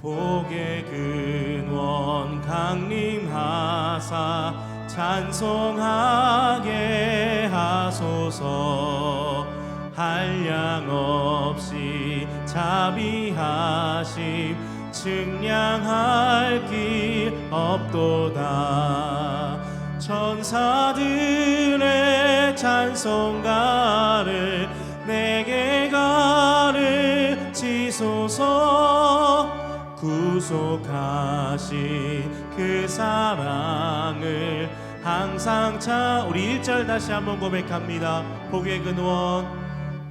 복의 근원 강림하사 찬송하게 하소서. 한량 없이 자비하심 측량할 길 없도다. 천사들의 찬송가를 내게 구속하신 그 사랑을 항상 차 우리 1절 다시 한번 고백합니다. 복의 근원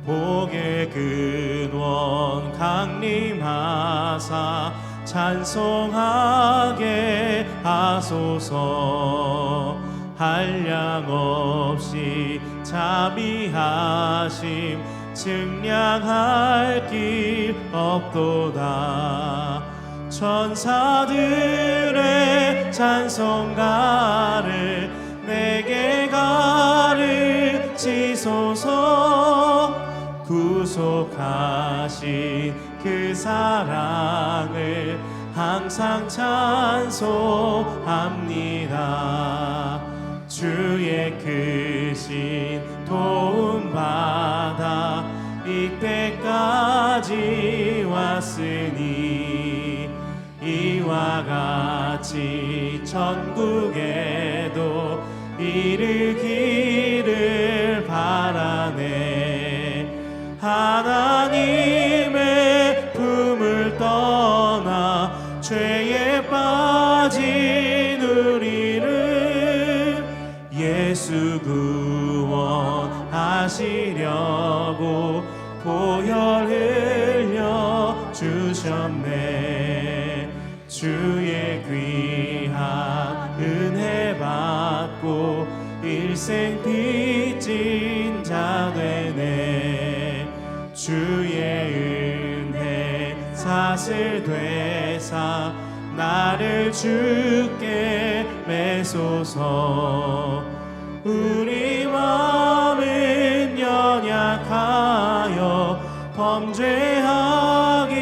복의 근원 강림하사 찬송하게 하소서. 한량 없이 자비하심 측량할 길 없도다 천사들의 찬송가를 내게 가르치소서. 구속하신 그 사랑을 항상 찬송합니다. 주의 크신 도움 받아 이때까지 왔으니 이와 같이 천국에도 이르기를 바라네. 하나님의 품을 떠나 죄에 빠진 우리를 예수 구원하시려고 보혈 흘려 주셨네 주의 귀한 은혜 받고 일생 빚진 자 되네. 주의 은혜 사슬 되사 나를 주께 매소서. 우리 마음은 연약하여 범죄하기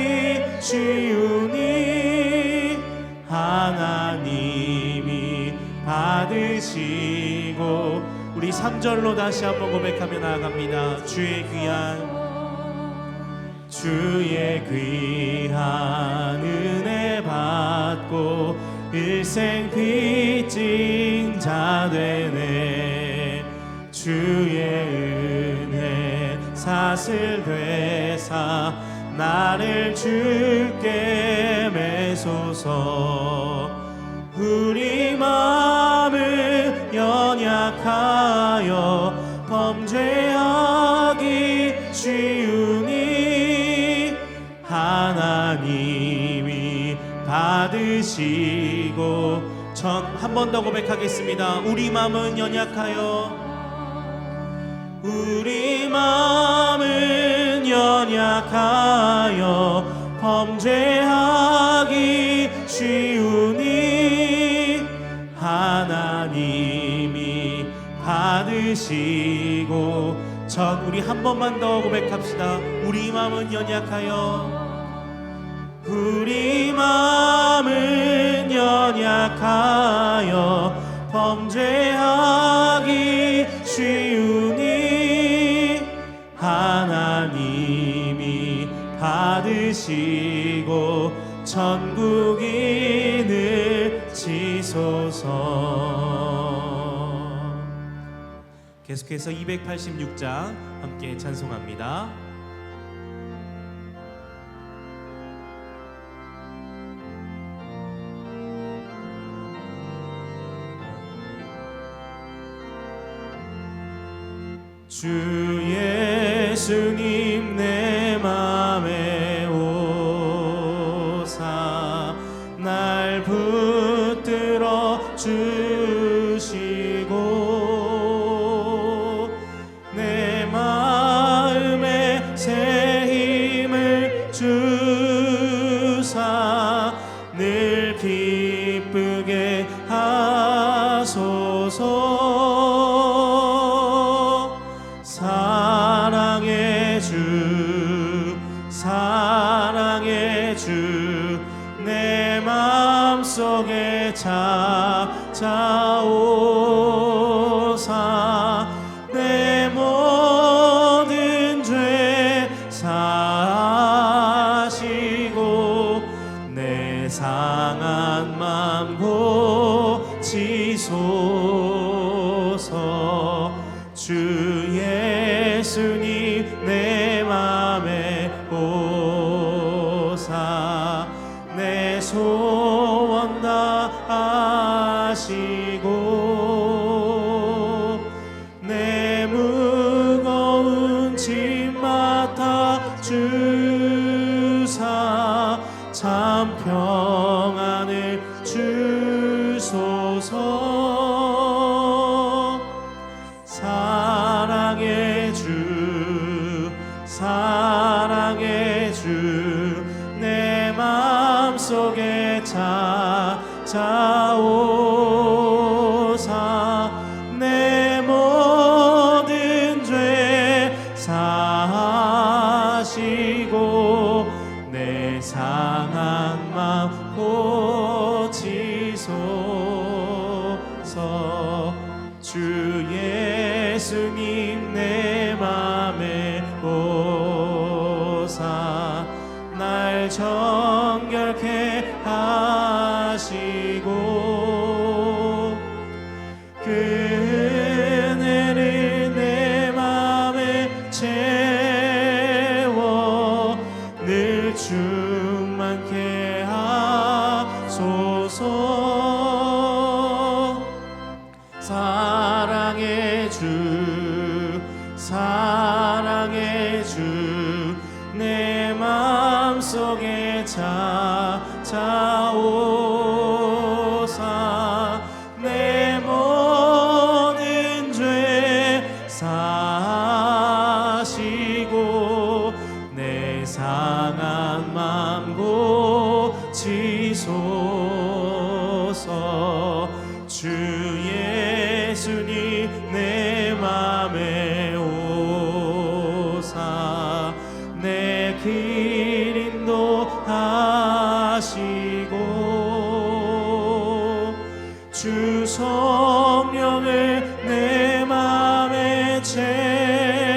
쉬우 받으시고 우리 3절로 다시 한번 고백하며 나아갑니다. 주의 귀한 주의 귀한 은혜 받고 일생 빚진 자 되네. 주의 은혜 사슬 되사 나를 주께 매소서. 우리 마 범죄하기 쉬우니 하나님이 받으시고 한번 더 고백하겠습니다. 우리 마음은 연약하여 우리 마음은 연약하여 범죄 우리 한 번만 더 고백합시다. 우리 마음은 연약하여. 우리 마음은 연약하여 범죄하기 쉬우니 하나님이 받으시고 천국인을 지소서 계속해서 286장 함께 찬송합니다. 주 예수님 내 맘에 오사 날 붙들어 주 찾 주사 참 평안을 주소서. 사랑의 주 사랑의 주내 맘속에 찾아오 사랑의 주 사랑의 주내 맘속에 찾아오사 내 모든 죄사 길 인도하시고 주 성령을 내 맘에 채워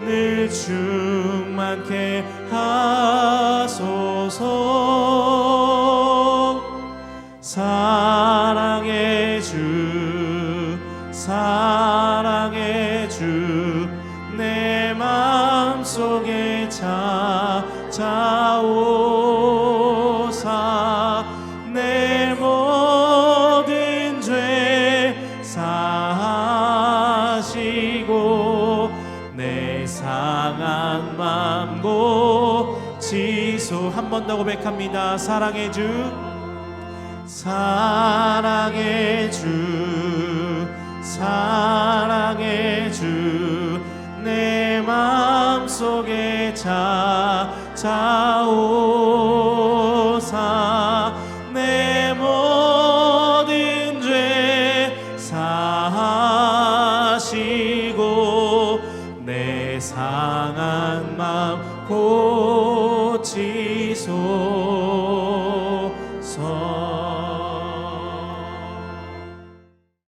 늘 충만케 하소서 내 모든 죄 사시고 내 상한 맘 고치소. 한 번 더 고백합니다. 사랑의 주 사랑의 주 사랑의 주. 내 맘속에 찾아오